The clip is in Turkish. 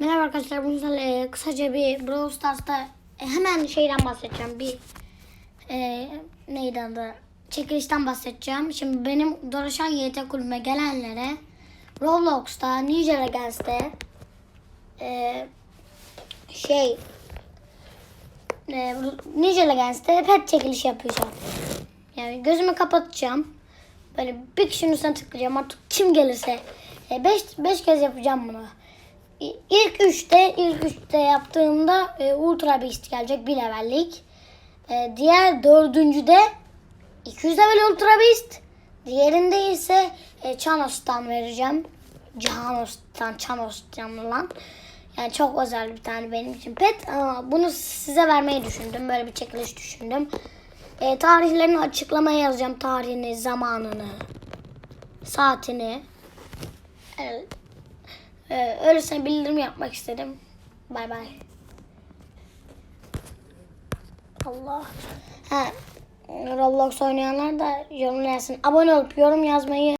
Merhaba arkadaşlar. Bugün e, kısaca bir Brawl Stars'ta e, hemen şeyden bahsedeceğim. Bir e, neydi adı? Çekilişten bahsedeceğim. Şimdi benim Dolaşan YT kulübüme gelenlere Roblox'ta, Ninja Legends'te e, şey e, Ninja Legends'te pet çekiliş yapacağım. Yani gözümü kapatacağım. Böyle bir kişinin üstüne tıklayacağım. Artık kim gelirse. 5 beş kez yapacağım bunu. İlk üçte, ilk üçte yaptığımda e, Ultra Beast gelecek bir levellik. E, diğer dördüncüde 200 level Ultra Beast. Diğerinde ise e, Chanos'tan vereceğim. Cahanos'tan, Chanos'tan lan. Yani çok özel bir tane benim için pet. Ama bunu size vermeyi düşündüm. Böyle bir çekiliş düşündüm. E, tarihlerini açıklamaya yazacağım. Tarihini, zamanını, saatini. Evet. Ee, öylesine bildirim yapmak istedim. Bay bay. Allah. Ha, Roblox oynayanlar da yorum yazsın. Abone olup yorum yazmayı